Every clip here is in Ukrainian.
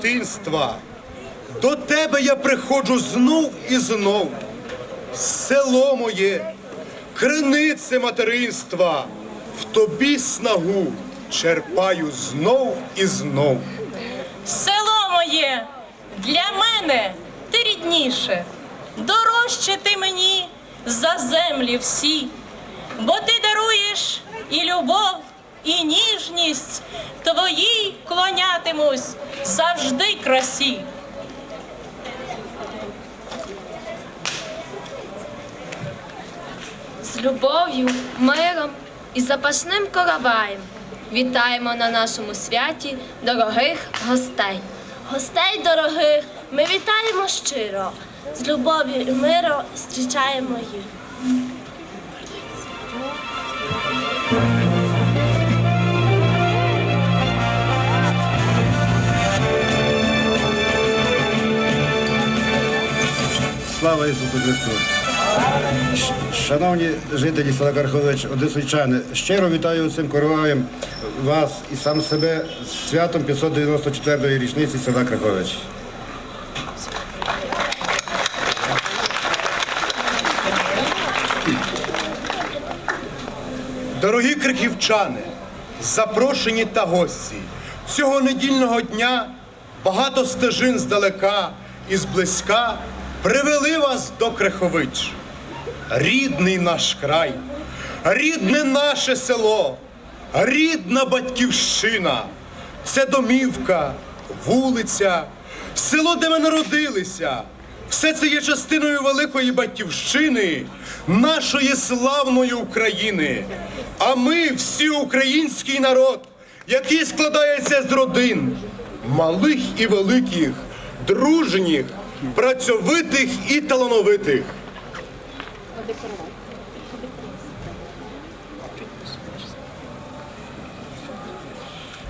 дитинства, до тебе я приходжу знов і знов. Село моє, кринице материнства, в тобі снагу черпаю знов і знов. Село моє, для мене ти рідніше, дорожче ти мені за землі всі, бо ти даруєш і любов, і ніжність, твоїй клонятимусь завжди красі. з любов'ю, миром і запашним короваєм. Вітаємо на нашому святі дорогих гостей. Гостей дорогих ми вітаємо щиро, з любов'ю і миром зустрічаємо їх. Слава Ісусу Христу! Шановні жителі села Кархович, одесичани, щиро вітаю цим короваєм вас і сам себе з святом 594-ї річниці села Крахович. Дорогі криківчани, запрошені та гості, цього недільного дня багато стежин здалека і зблизька привели вас до Крихович. Рідний наш край, рідне наше село, рідна батьківщина. Це домівка, вулиця, село, де ми народилися. Все це є частиною великої батьківщини, нашої славної України. А ми всі український народ, який складається з родин, малих і великих, дружніх, працьовитих і талановитих.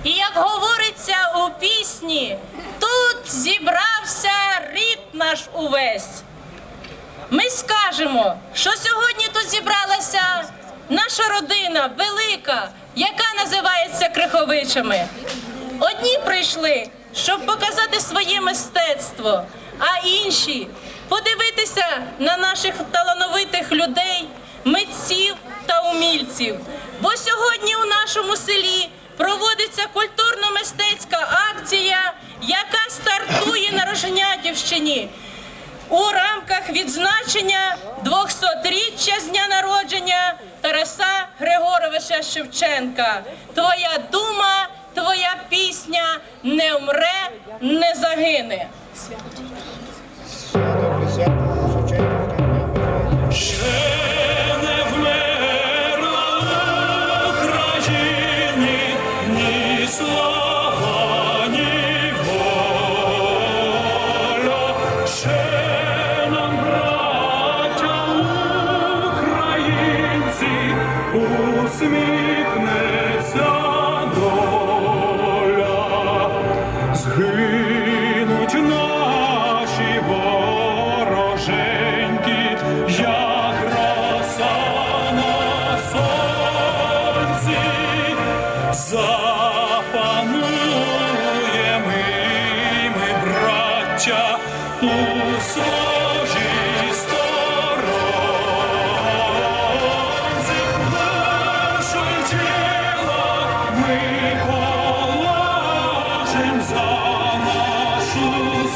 І як говориться у пісні, тут зібрався рід наш увесь. Ми скажемо, що сьогодні тут зібралася наша родина велика, яка називається Криховичами. Одні прийшли, щоб показати своє мистецтво, а інші подивитися на наших талановитих людей, митців та умільців. Бо сьогодні у нашому селі проводиться культурно-мистецька акція, яка стартує на Роженятівщині у рамках відзначення 200-річчя з дня народження Тараса Григоровича Шевченка. Твоя дума, твоя пісня не вмре, не загине.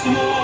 Нашу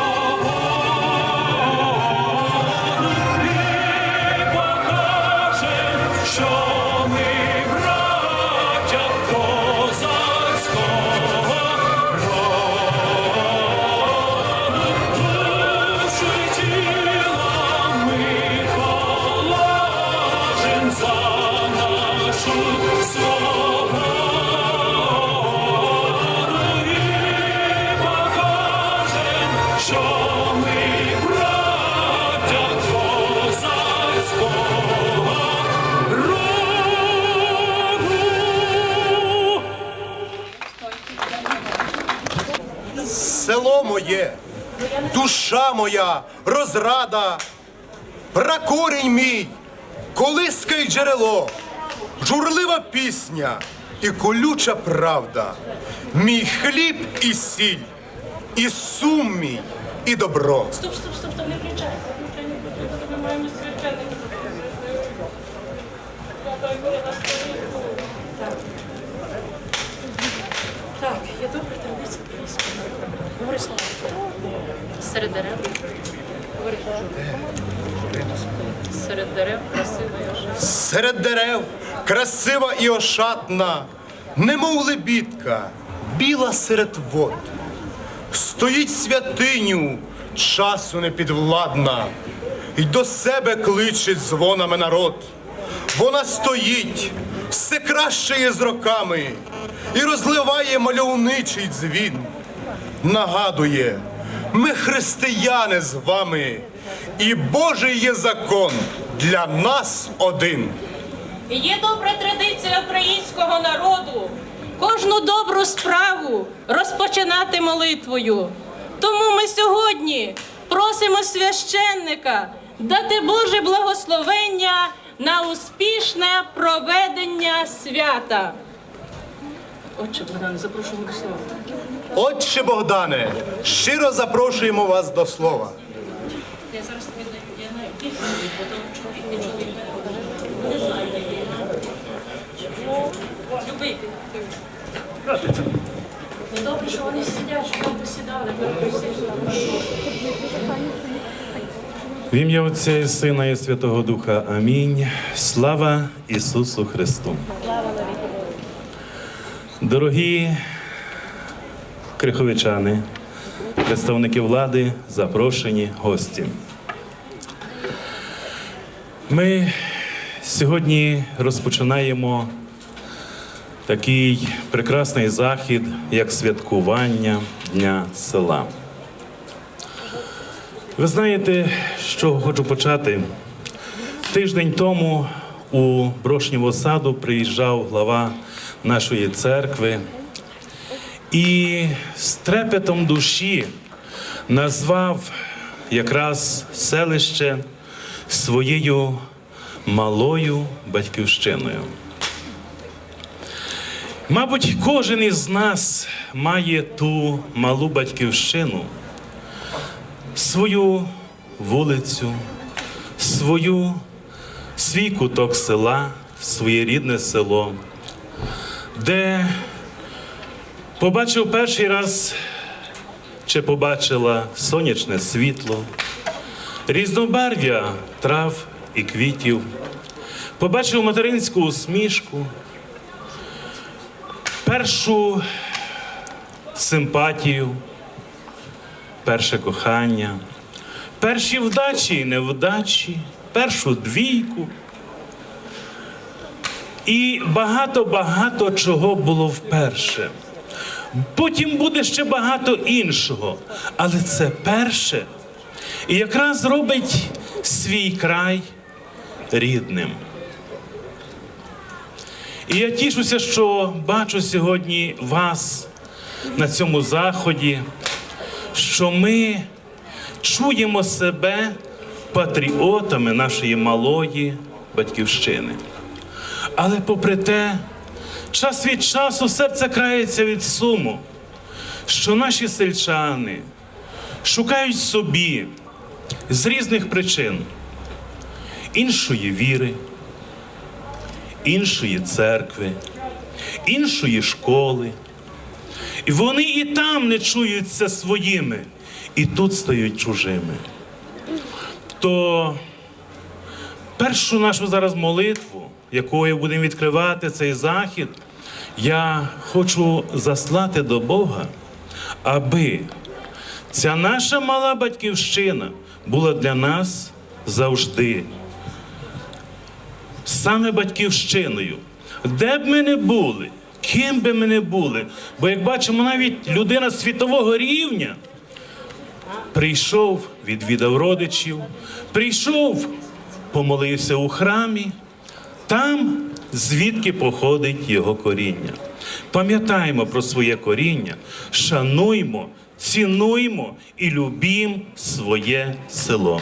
моя, розрада, пракорінь мій, колиска й джерело, журлива пісня, і колюча правда, мій хліб і сіль, і сум мій, і добро. Стоп, стоп, стоп, стоп, не бо ми маємо священника. Так, я добре традиція. Говори слово. Серед дерев. Говори. Серед дерев красивий ожив. Серед дерев красива і ошатна, немов лебідка, біла серед вод. Стоїть святиню, часу непідвладна, й до себе кличе дзвонами народ. Вона стоїть, все кращає з роками, і розливає мальовничий дзвін. Нагадує, ми християни з вами, і Божий є закон для нас один. Є добра традиція українського народу кожну добру справу розпочинати молитвою. Тому ми сьогодні просимо священника дати Боже благословення на успішне проведення свята. Отче Богдан, запрошуємо до слова. Отче Богдане, щиро запрошуємо вас до слова. Чоловік не. Любити. Ну добре, що вони сидять, що там посідали. В ім'я Отця і Сина і Святого Духа. Амінь. Слава Ісусу Христу. Дорогі криховичани, представники влади, запрошені гості. Ми сьогодні розпочинаємо такий прекрасний захід, як святкування Дня села. Ви знаєте, чого хочу почати? Тиждень тому у Брошнєву саду приїжджав глава нашої церкви і з трепетом душі назвав якраз селище своєю малою батьківщиною. Мабуть, кожен із нас має ту малу батьківщину свою вулицю, свою, свій куток села, своє рідне село, де побачив перший раз чи побачила сонячне світло, різнобарв'я трав і квітів, побачив материнську усмішку, першу симпатію перше кохання, перші вдачі і невдачі, першу двійку. І багато-багато чого було вперше. Потім буде ще багато іншого. Але це перше. І якраз робить свій край рідним. І я тішуся, що бачу сьогодні вас на цьому заході що ми чуємо себе патріотами нашої малої батьківщини. Але попри те, час від часу серце крається від суму, що наші сельчани шукають собі з різних причин іншої віри, іншої церкви, іншої школи. І вони і там не чуються своїми, і тут стають чужими. То першу нашу зараз молитву, якою будемо відкривати цей захід, я хочу заслати до Бога, аби ця наша мала батьківщина була для нас завжди саме батьківщиною, де б ми не були, ким би ми не були. Бо як бачимо, навіть людина світового рівня прийшов, відвідав родичів, прийшов, помолився у храмі, там, звідки походить його коріння. Пам'ятаємо про своє коріння, шануймо, цінуймо і любім своє село.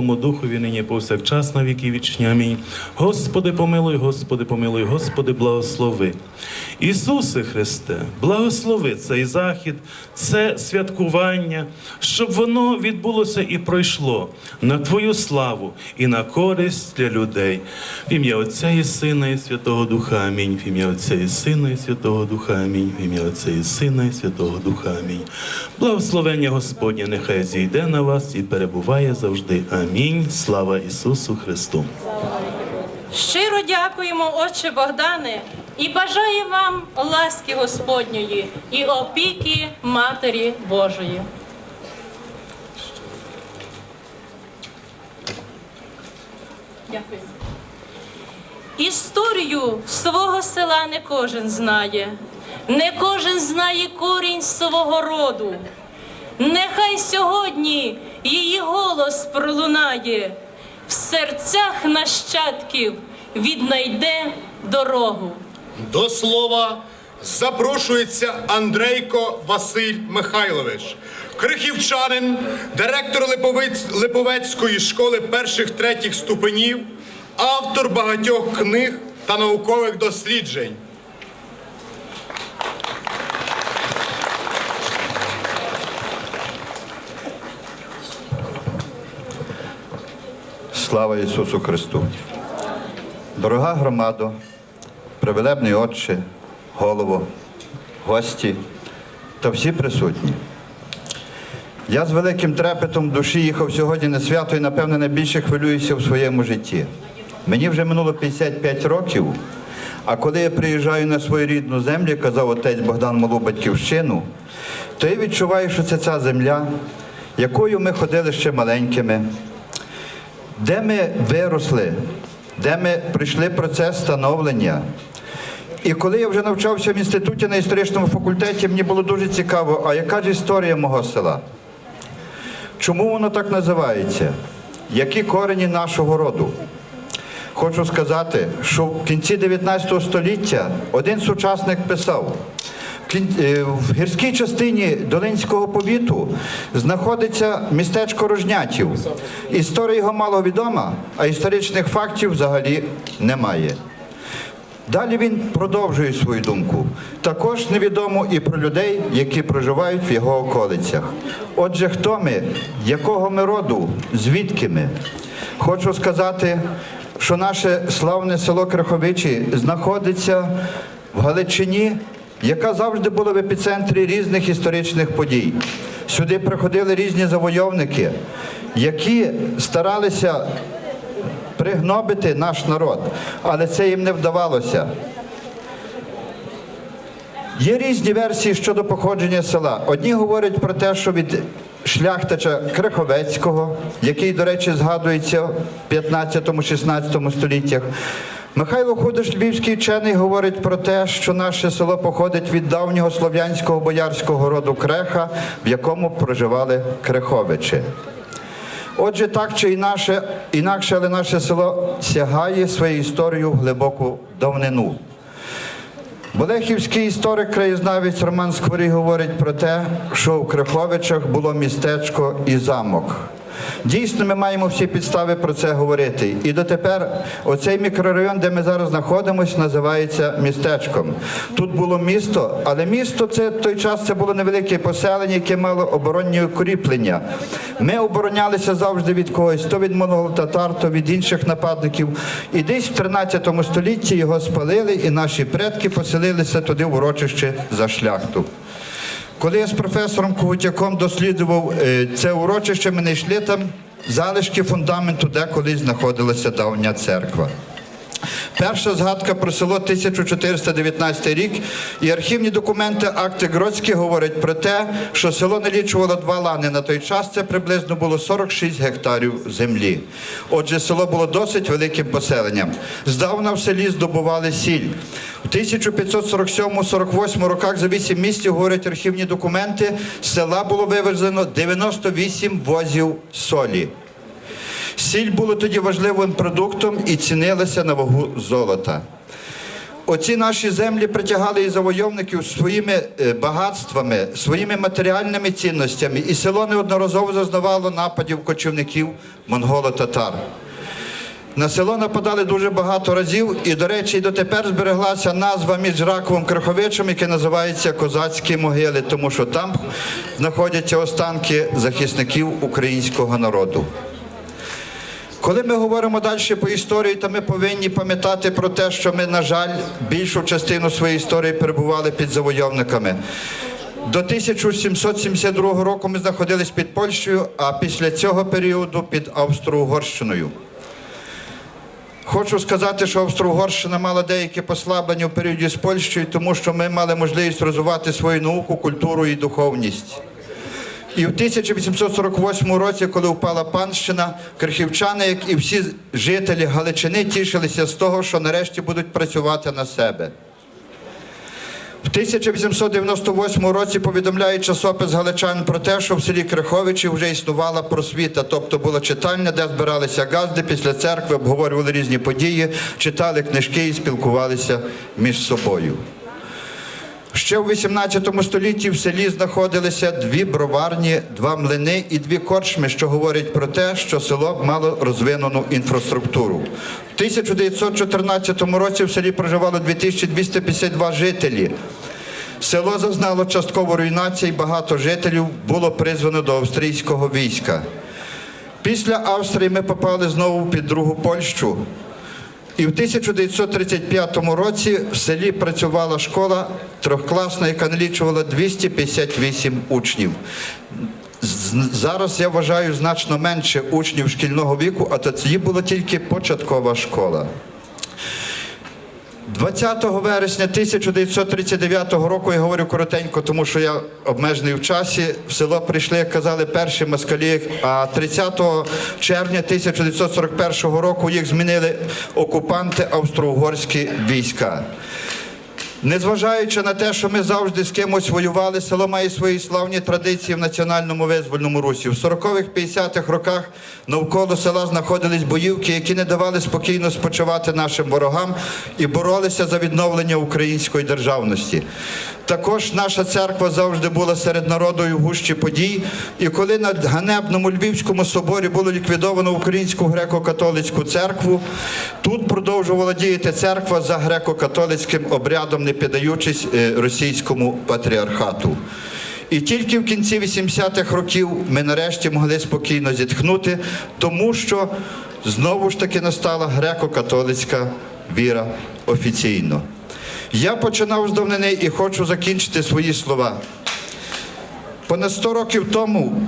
Духові, нині повсякчас на віки вічні. Амінь. Господи, помилуй, Господи, помилуй, Господи, благослови. Ісусе Христе, благослови цей захід, це святкування, щоб воно відбулося і пройшло на Твою славу і на користь для людей. В ім'я Отця і Сина, і Святого Духа Амінь. В ім'я Отця і Сина, і Святого Духа Амінь. В ім'я Отця і Сина, і Святого Духа Амінь. Благословення Господнє нехай зійде на вас і перебуває завжди. Амінь. Слава Ісусу Христу. Щиро дякуємо, Отче Богдане, і бажаємо вам ласки Господньої і опіки Матері Божої. Дякую. Історію свого села не кожен знає, не кожен знає корінь свого роду. Нехай сьогодні її голос пролунає, в серцях нащадків віднайде дорогу. До слова запрошується Андрейко Василь Михайлович, крихівчанин, директор Липовецької школи перших третіх ступенів, автор багатьох книг та наукових досліджень. Слава Ісусу Христу! Дорога громадо, привелебний отче, голово, гості та всі присутні. Я з великим трепетом душі їхав сьогодні на свято і, напевне, найбільше хвилююся в своєму житті. Мені вже минуло 55 років, а коли я приїжджаю на свою рідну землю, казав отець Богдан Малу Батьківщину, то я відчуваю, що це ця земля, якою ми ходили ще маленькими, де ми виросли, де ми пройшли процес становлення. І коли я вже навчався в інституті на історичному факультеті, мені було дуже цікаво, а яка ж історія мого села? Чому воно так називається? Які корені нашого роду? Хочу сказати, що в кінці 19 століття один сучасник писав, е, в гірській частині Долинського повіту знаходиться містечко Рожнятів. Історія його мало відома, а історичних фактів взагалі немає. Далі він продовжує свою думку. Також невідомо і про людей, які проживають в його околицях. Отже, хто ми, якого ми роду, звідки ми? Хочу сказати, що наше славне село Криховичі знаходиться в Галичині, яка завжди була в епіцентрі різних історичних подій. Сюди приходили різні завойовники, які старалися пригнобити наш народ, але це їм не вдавалося. Є різні версії щодо походження села. Одні говорять про те, що від шляхтича Криховецького, який, до речі, згадується в 15-16 століттях. Михайло Худиш, львівський вчений, говорить про те, що наше село походить від давнього слов'янського боярського роду Креха, в якому проживали Креховичі. Отже, так чи інакше, інакше, але наше село сягає своєю історією в глибоку давнину. Болехівський історик краєзнавець Роман Скворій говорить про те, що в Криховичах було містечко і замок. Дійсно, ми маємо всі підстави про це говорити. І дотепер оцей мікрорайон, де ми зараз знаходимося, називається містечком. Тут було місто, але місто це той час це було невелике поселення, яке мало оборонні укріплення. Ми оборонялися завжди від когось, то від монголо-татар, то від інших нападників. І десь в 13 столітті його спалили, і наші предки поселилися туди в урочище за шляхту. Коли я з професором Ковутяком досліджував е, це урочище, ми знайшли там залишки фундаменту, де колись знаходилася давня церква. Перша згадка про село 1419 рік, і архівні документи, акти Гроцькі говорять про те, що село налічувало два лани. На той час це приблизно було 46 гектарів землі. Отже, село було досить великим поселенням. Здавна в селі здобували сіль. У 1547-48 роках за 8 місяців, говорять архівні документи, з села було вивезено 98 возів солі. Сіль було тоді важливим продуктом і цінилася на вагу золота. Оці наші землі притягали і завойовників своїми е, багатствами, своїми матеріальними цінностями, і село неодноразово зазнавало нападів кочівників монголо-татар. На село нападали дуже багато разів, і, до речі, дотепер збереглася назва між Раковим Криховичем, яке називається Козацькі могили, тому що там знаходяться останки захисників українського народу. Коли ми говоримо далі по історії, то ми повинні пам'ятати про те, що ми, на жаль, більшу частину своєї історії перебували під завойовниками. До 1772 року ми знаходились під Польщею, а після цього періоду під Австро-Угорщиною. Хочу сказати, що Австро-Угорщина мала деякі послаблення у періоді з Польщею, тому що ми мали можливість розвивати свою науку, культуру і духовність. І в 1848 році, коли впала панщина, крихівчани, як і всі жителі Галичини, тішилися з того, що нарешті будуть працювати на себе. В 1898 році повідомляє часопис Галичан про те, що в селі Криховичі вже існувала просвіта, тобто була читальня, де збиралися газди після церкви, обговорювали різні події, читали книжки і спілкувалися між собою. Ще в 18 столітті в селі знаходилися дві броварні, два млини і дві корчми, що говорять про те, що село мало розвинену інфраструктуру. В 1914 році в селі проживало 2252 жителі. Село зазнало частково руйнації, багато жителів було призвано до австрійського війська. Після Австрії ми попали знову під другу Польщу. І в 1935 році в селі працювала школа трьохкласна, яка налічувала 258 учнів. Зараз я вважаю значно менше учнів шкільного віку, а тоді була тільки початкова школа. 20 вересня 1939 року, я говорю коротенько, тому що я обмежений в часі, в село прийшли, як казали, перші москалі, а 30 червня 1941 року їх змінили окупанти австро-угорські війська. Незважаючи на те, що ми завжди з кимось воювали, село має свої славні традиції в національному визвольному русі. В 40-х, 50-х роках навколо села знаходились боївки, які не давали спокійно спочивати нашим ворогам і боролися за відновлення української державності. Також наша церква завжди була серед народу і в гущі подій. І коли на ганебному Львівському соборі було ліквідовано українську греко-католицьку церкву, тут продовжувала діяти церква за греко-католицьким обрядом, піддаючись е, російському патріархату. І тільки в кінці 80-х років ми нарешті могли спокійно зітхнути, тому що знову ж таки настала греко-католицька віра офіційно. Я починав з давнини і хочу закінчити свої слова. Понад 100 років тому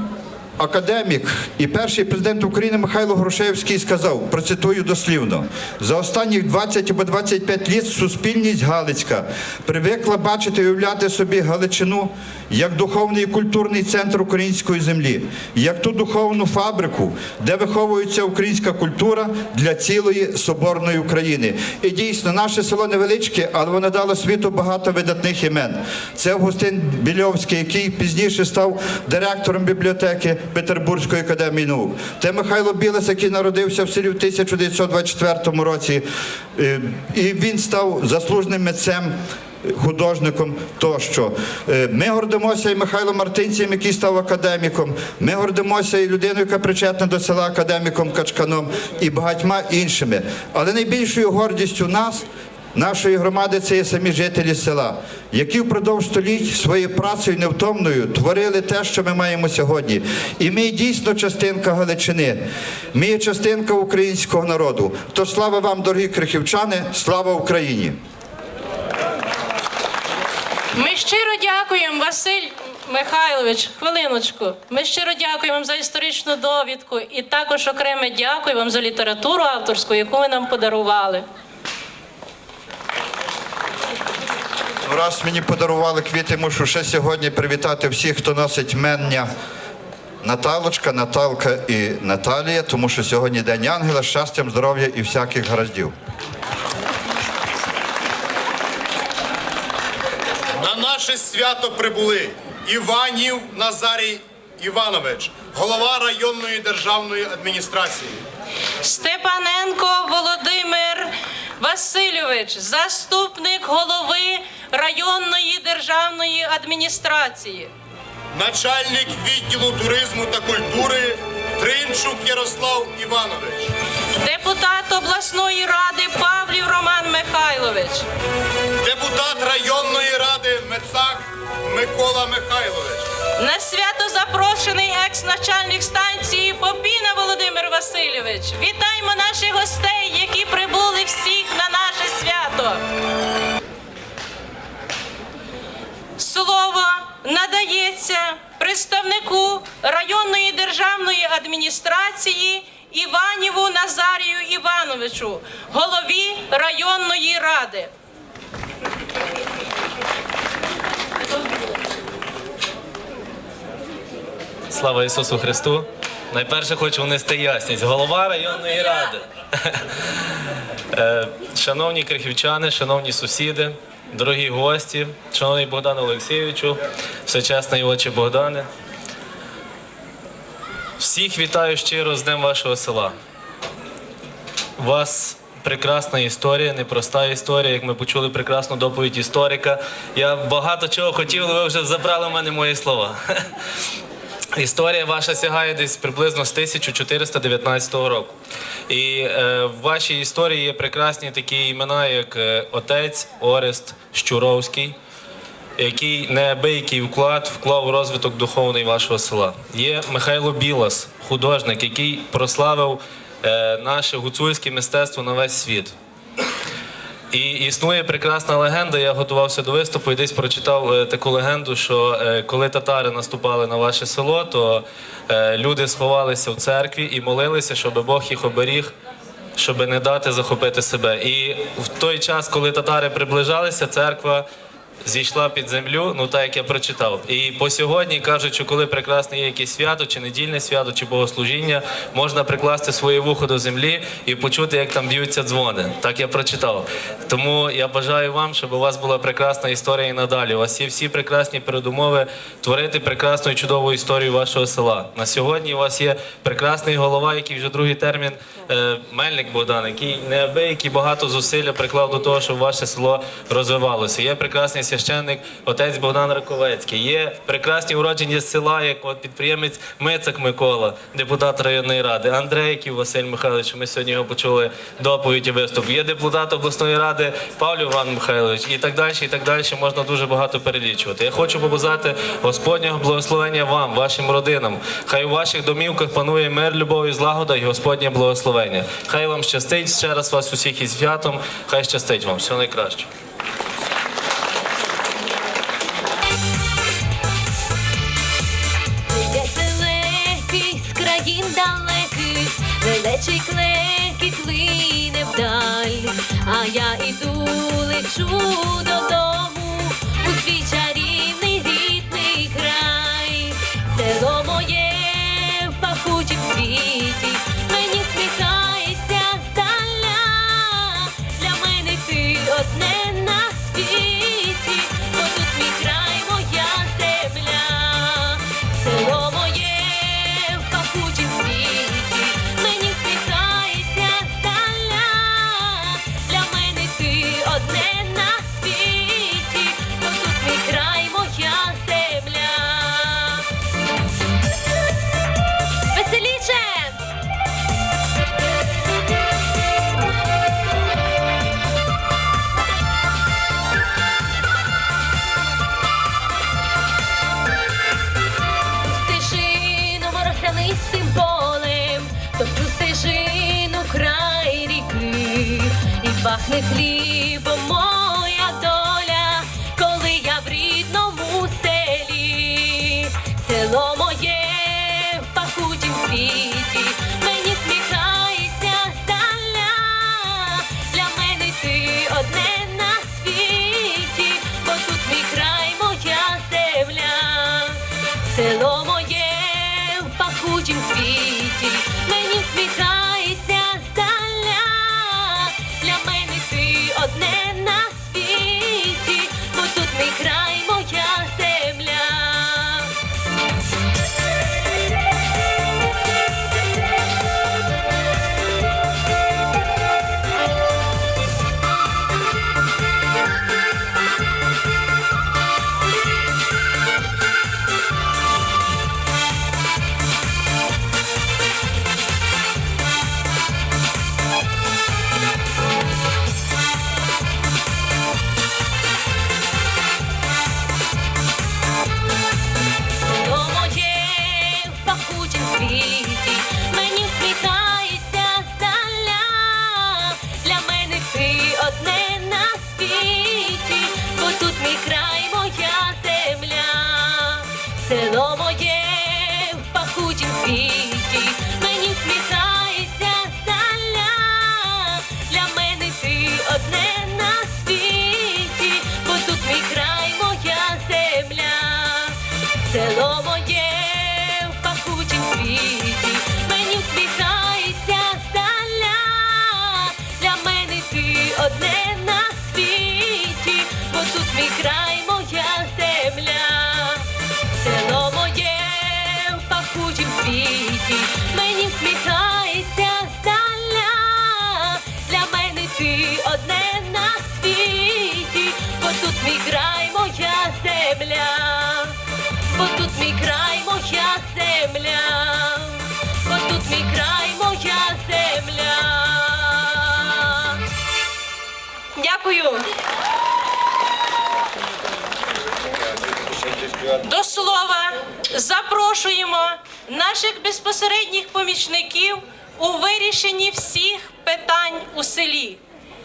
академік і перший президент України Михайло Грушевський сказав, процитую дослівно, за останніх 20 або 25 літ суспільність Галицька привикла бачити і уявляти собі Галичину як духовний і культурний центр української землі, як ту духовну фабрику, де виховується українська культура для цілої соборної України. І дійсно, наше село невеличке, але воно дало світу багато видатних імен. Це Августин Більовський, який пізніше став директором бібліотеки Петербурзької академії наук. Це Михайло Білес, який народився в селі в 1924 році. Е, І він став заслуженим митцем художником тощо. Е, Ми гордимося і Михайлом Мартинцем, який став академіком. Ми гордимося і людиною, яка причетна до села академіком Качканом і багатьма іншими. Але найбільшою гордістю нас. Нашої громади це є самі жителі села, які впродовж століть своєю працею невтомною творили те, що ми маємо сьогодні. І ми дійсно частинка Галичини, ми є частинка українського народу. То слава вам, дорогі крихівчани, слава Україні! Ми щиро дякуємо, Василь Михайлович, хвилиночку. Ми щиро дякуємо вам за історичну довідку і також окреме дякую вам за літературу авторську, яку ви нам подарували. Раз мені подарували квіти, мушу ще сьогодні привітати всіх, хто носить мення. Наталочка, Наталка і Наталія, тому що сьогодні День Ангела, щастям, здоров'я і всяких гараздів. На наше свято прибули Іванів Назарій Іванович, голова районної державної адміністрації. Степаненко Володимир Васильович, заступник голови районної державної адміністрації. Начальник відділу туризму та культури Тринчук Ярослав Іванович. Депутат обласної ради Микола Михайлович. На свято запрошений екс-начальник станції Попіна Володимир Васильович. Вітаємо наших гостей, які прибули всіх на наше свято. Слово надається представнику районної державної адміністрації Іваніву Назарію Івановичу, голові районної ради. Слава Ісусу Христу! Найперше хочу внести ясність. Голова районної ради. Е, Шановні крихівчани, шановні сусіди, дорогі гості, шановний Богдан Олексійовичу, всечесний отче Богдане. Всіх вітаю щиро з Днем вашого села. У вас прекрасна історія, непроста історія, як ми почули прекрасну доповідь історика. Я багато чого хотів, але ви вже забрали в мене мої слова. Історія ваша сягає десь приблизно з 1419 року. І е, в вашій історії є прекрасні такі імена, як е, отець Орест Щуровський, який неабиякий вклад вклав у розвиток духовний вашого села. Є Михайло Білас, художник, який прославив е, наше гуцульське мистецтво на весь світ. І існує прекрасна легенда. Я готувався до виступу і десь прочитав е, таку легенду, що е, коли татари наступали на ваше село, то е, люди сховалися в церкві і молилися, щоб Бог їх оберіг, щоб не дати захопити себе. І в той час, коли татари приближалися, церква. Зійшла під землю, ну так як я прочитав. І по сьогодні кажуть, що коли прекрасне є якесь свято, чи недільне свято, чи богослужіння, можна прикласти своє вухо до землі і почути, як там б'ються дзвони. Так я прочитав. Тому я бажаю вам, щоб у вас була прекрасна історія і надалі. У вас є всі прекрасні передумови творити прекрасну і чудову історію вашого села. На сьогодні у вас є прекрасний голова, який вже другий термін е, Мельник Богдан, який неабиякий багато зусилля приклав до того, щоб ваше село розвивалося. Є прекрасний священник, отець Богдан Раковецький. Є прекрасні уродження села, як от підприємець Мицак Микола, депутат районної ради, Андрейків Василь Михайлович. Ми сьогодні його почули доповідь і виступ. Є депутат обласної ради Павлів Іван Михайлович і так далі, і так далі. Можна дуже багато перелічувати. Я хочу побажати Господнього благословення вам, вашим родинам. Хай у ваших домівках панує мир, любов і злагода і Господнє благословення. Хай вам щастить ще раз вас усіх із святом. Хай щастить вам. Всього найкращого. Лелечий клекіт лине вдаль, а я іду, лечу додому у свій чарівний рідний край, село моє в пахучім світі, Дякую. До слова запрошуємо наших безпосередніх помічників у вирішенні всіх питань у селі.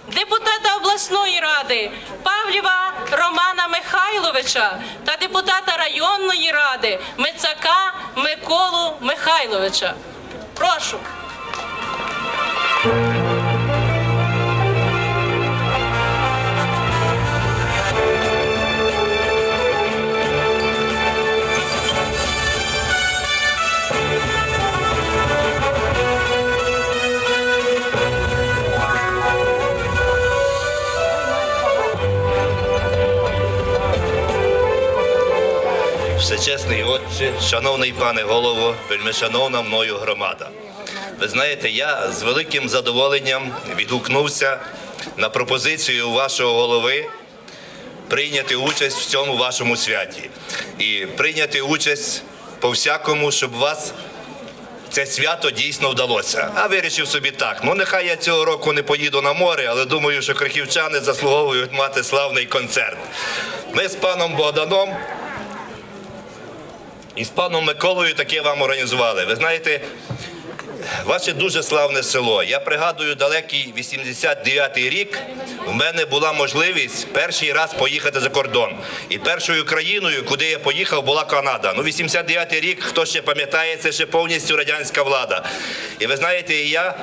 Депутата обласної ради Павлєва Романа Михайловича та депутата районної ради Мицака Миколу Михайловича. Прошу. Всечесний отче, шановний пане голово, вельмишановна мною громада. Ви знаєте, я з великим задоволенням відгукнувся на пропозицію вашого голови прийняти участь в цьому вашому святі і прийняти участь по всякому, щоб вас це свято дійсно вдалося. А вирішив собі так. Ну нехай я цього року не поїду на море, але думаю, що крахівчани заслуговують мати славний концерт. Ми з паном Богданом і з паном Миколою таке вам організували. Ви знаєте, ваше дуже славне село. Я пригадую далекий 89-й рік. У мене була можливість перший раз поїхати за кордон. І першою країною, куди я поїхав, була Канада. Ну, 89-й рік, хто ще пам'ятає, це ще повністю радянська влада. І ви знаєте, я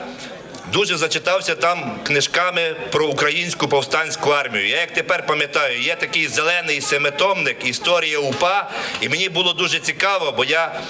дуже зачитався там книжками про українську повстанську армію. Я як тепер пам'ятаю, є такий зелений семитомник Історія УПА, і мені було дуже цікаво, бо я